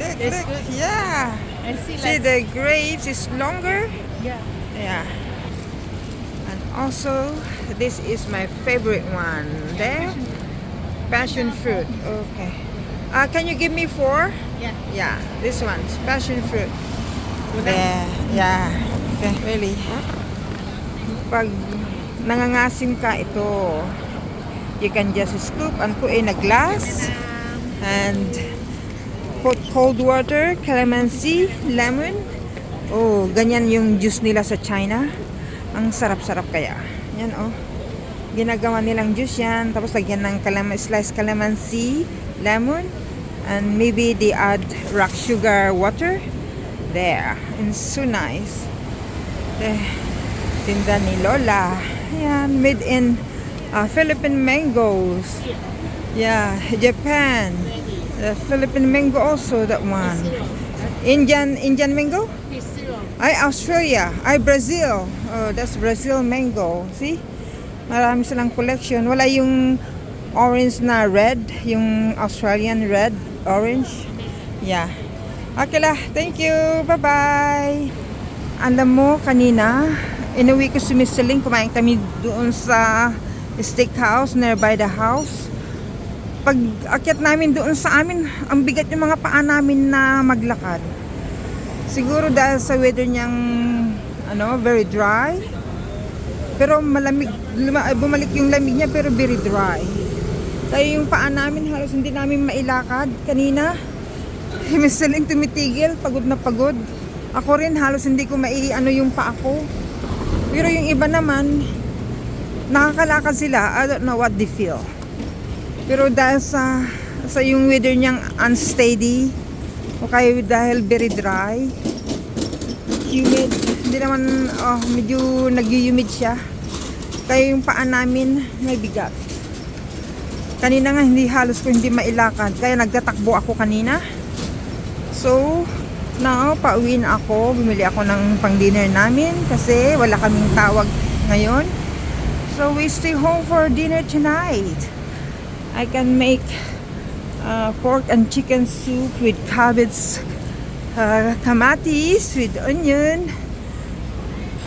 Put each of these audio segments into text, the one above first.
look, look. good. Yeah. I see, See, like, the grapes is longer. yeah. Yeah. And also, this is my favorite one. There. Passion fruit. Okay. Uh, can you give me four? Yeah. Yeah, this one's passion fruit. There. Yeah. Okay, really. Pag nangangasim ka ito, you can just scoop and put in a glass and cold water, calamansi, lemon. Oh, ganyan yung juice nila sa China. Ang sarap-sarap kaya. Yan oh. Ginagawa nilang juice yan. Tapos lagyan ng kalam sliced calamansi, lemon, and maybe they add rock sugar water. There. And so nice. Eh, tinda ni Lola. Yan, made in uh, Philippine mangoes. Yeah, Japan. The Philippine mango also, that one. Indian Indian mango? Ay, Australia. Ay, Brazil. Oh, that's Brazil mango. See? Marami silang collection. Wala yung orange na red. Yung Australian red, orange. Yeah. Okay lah. Thank you. Bye-bye. Alam mo, kanina, inuwi ko si Miss Celine. Kumain kami doon sa steakhouse nearby the house. Pag akyat namin doon sa amin, ang bigat yung mga paa namin na maglakad. Siguro dahil sa weather niyang ano, very dry. Pero malamig, luma, bumalik yung lamig niya pero very dry. Kaya yung paa namin halos hindi namin mailakad kanina. Miss Celine tumitigil, pagod na pagod. Ako rin halos hindi ko maiano yung paa ko. Pero yung iba naman, nakakalakad sila. I don't know what they feel. Pero dahil sa sa yung weather niyang unsteady, o kaya dahil very dry, humid, hindi naman, oh, medyo nag-humid siya. Kaya yung paa namin may bigat. Kanina nga hindi halos ko hindi mailakad, kaya nagtatakbo ako kanina. So, now, pauwi na ako. Bumili ako ng pang-dinner namin kasi wala kaming tawag ngayon. So, we stay home for dinner tonight. I can make uh, pork and chicken soup with cabbage, uh, kamatis, with onion,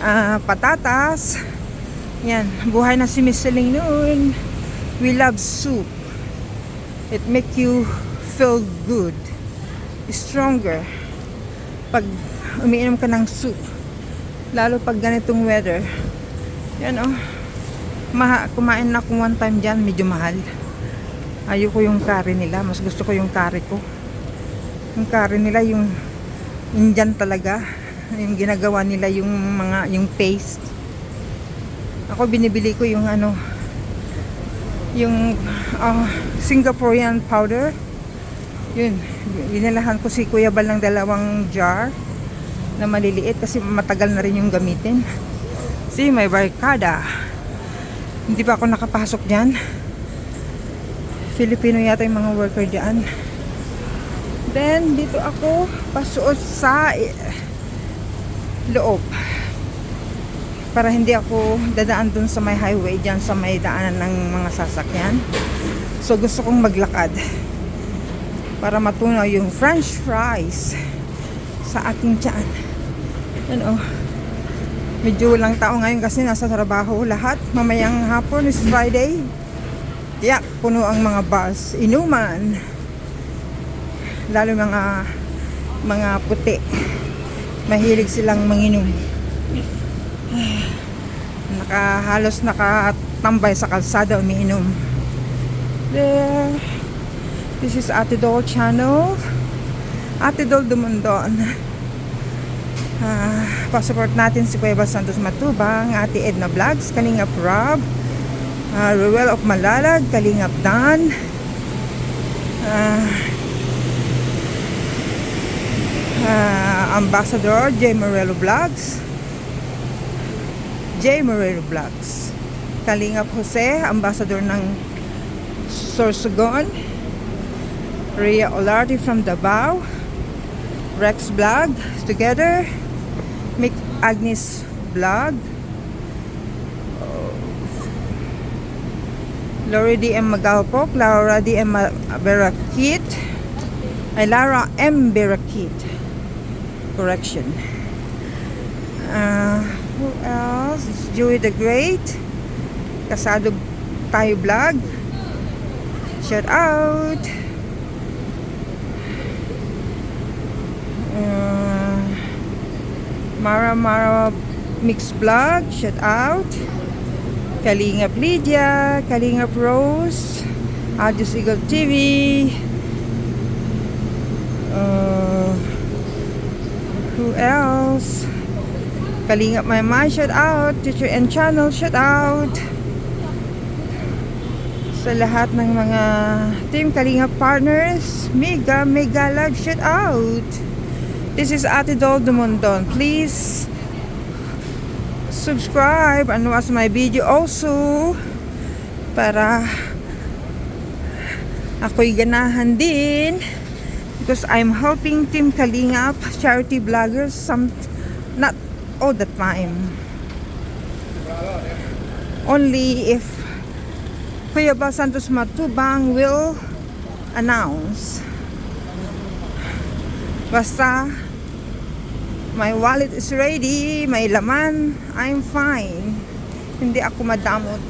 uh, patatas. Yan, buhay na si Miss Celine noon. We love soup. It make you feel good, stronger. Pag umiinom ka ng soup, lalo pag ganitong weather. Yan oh. Maha, kumain na ako one time dyan, medyo mahal. Ayoko yung curry nila. Mas gusto ko yung curry ko. Yung curry nila, yung Indian talaga. Yung ginagawa nila yung mga, yung paste. Ako binibili ko yung ano, yung ah, Singaporean powder. Yun, binalahan ko si Kuya Bal ng dalawang jar na maliliit kasi matagal na rin yung gamitin. See, may barkada. Hindi pa ako nakapasok dyan. Filipino yata yung mga worker dyan. Then, dito ako pasuot sa eh, loob. Para hindi ako dadaan dun sa may highway dyan sa may daanan ng mga sasakyan. So, gusto kong maglakad. Para matunaw yung french fries sa aking tiyan. Yan oh. Medyo walang tao ngayon kasi nasa trabaho lahat. Mamayang hapon is Friday. Tiyak, puno ang mga bus. Inuman. Lalo mga mga puti. Mahilig silang manginom. Naka, halos nakatambay sa kalsada umiinom. There. This is Ate Dol channel. Ate Dol Dumundon. Ah, pasupport natin si Cueva Santos Matubang, Ate Edna Vlogs, Kalingap Rob, uh, Ruel of Malalag, Kalingap Dan, ah, ah, Ambassador J. Morello Vlogs, J. Morello Vlogs, Kalingap Jose, Ambassador ng Sorsogon, Rhea Olarte from Davao, Rex Vlog, together, Mick Agnes Vlog, Lori D. M. Magalpok, Laura D. M. Berakit, Ay Lara M. Berakit. Correction. Uh, who else? It's Joey the Great. Kasado tayo vlog. Shout out. Uh, Mara Mara Mix Vlog. Shout out. Kalingap Lydia. Kalingap Rose. Adios Eagle TV. Uh, who else? Kalingap My My, shout out. Teacher and Channel, shout out. Sa lahat ng mga Team Kalingap partners, mega, mega love, shout out. This is Ate Dol Dumondon. Please subscribe and watch my video also para ako'y ganahan din because I'm helping Team Kalingap charity vloggers some not all the time. Only if Kuya Bal Santos Matubang will announce. Basta my wallet is ready. May laman. I'm fine. Hindi ako madamot.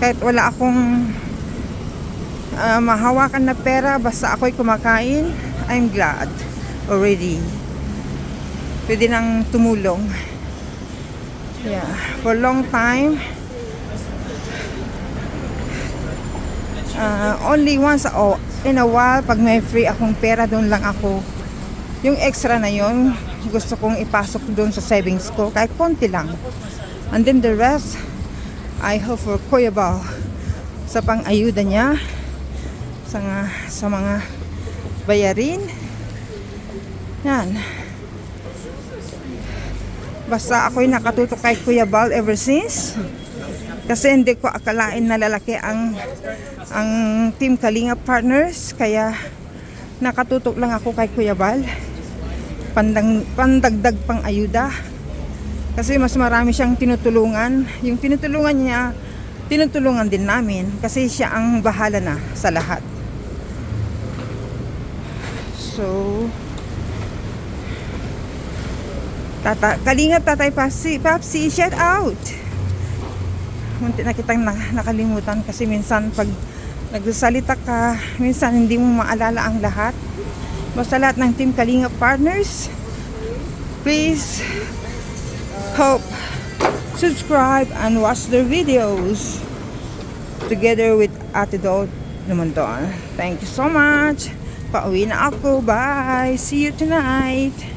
Kahit wala akong ah, mahawakan na pera basta ako'y kumakain I'm glad. Already. Pwede nang tumulong. Yeah. For long time ah, only once oh, in a while pag may free akong pera doon lang ako yung extra na yon gusto kong ipasok doon sa savings ko kahit konti lang and then the rest I hope for Kuya Bao sa pang-ayuda niya sa, nga- sa mga bayarin. Yan. Basta ako'y nakatutok kay Kuya Bal ever since. Kasi hindi ko akalain na lalaki ang ang Team Kalinga Partners. Kaya nakatutok lang ako kay Kuya Bal. Pandang, pandagdag pang ayuda. Kasi mas marami siyang tinutulungan. Yung tinutulungan niya, tinutulungan din namin. Kasi siya ang bahala na sa lahat. So, Tata, Kalingap Tatay Papsi, Papsi, shout out! Munti na kitang na, nakalimutan kasi minsan pag nagsasalita ka, minsan hindi mo maalala ang lahat. Basta lahat ng Team Kalingap partners, please hope, subscribe, and watch their videos together with Ate Dol Lumondon. Thank you so much. Pauwi na ako. Bye. See you tonight.